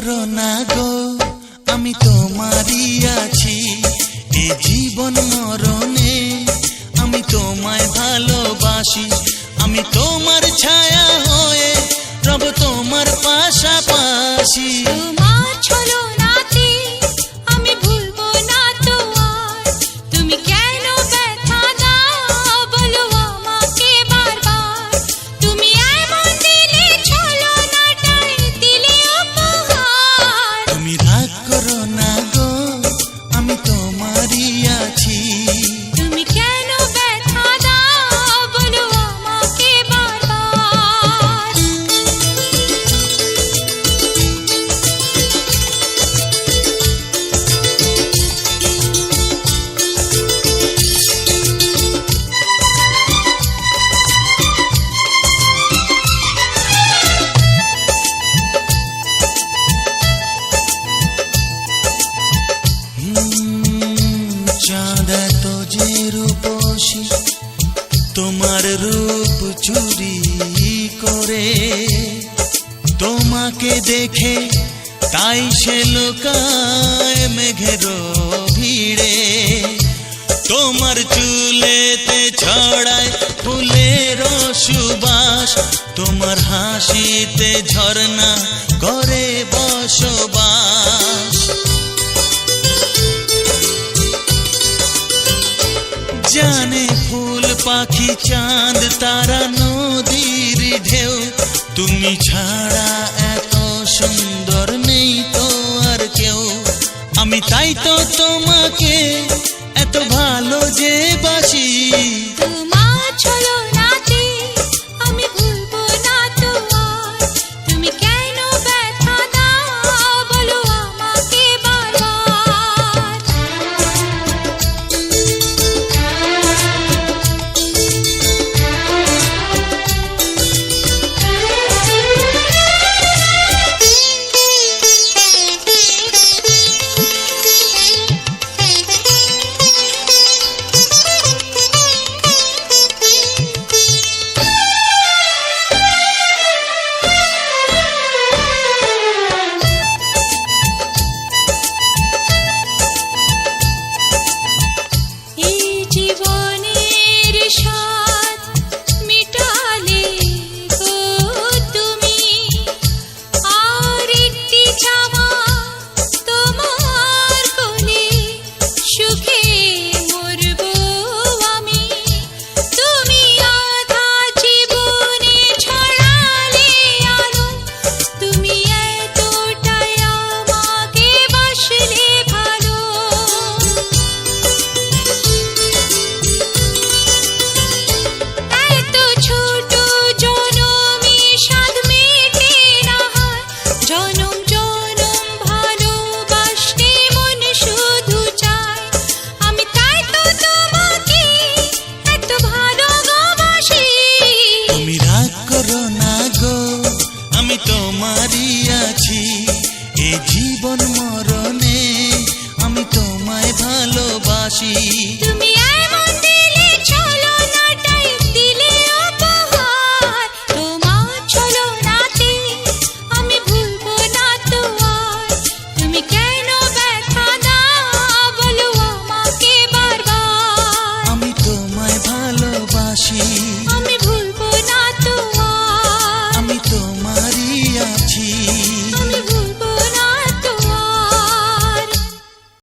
করো না গো, আমি তোমারই আছি। এ জীবন মরণে আমি তোমায় ভালোবাসি। আমি তোমার ছায়া হয়ে প্রভু তোমার পাশাপাশি। তুমি রাগ চাঁদ এত যে রূপসী, তোমার রূপ চুরি করে। তোমাকে দেখে তাই সে লোকায় মেঘের ভিড়ে। তোমার চুলেতে ছড়ায় ফুলের সুবাস, তোমার হাসিতে ঝর্ণা করে বসবাস। জানে ফুল পাখি চাঁদ তারা নদীর ঢেউ তুমি ছাড়া এত সুন্দর নেই তো আর কেউ আমি তাই তো তোমাকে এত ভালো যে বাসি তোমারই আছি এ জীবন মরণে আমি তোমায় ভালোবাসি। তুমি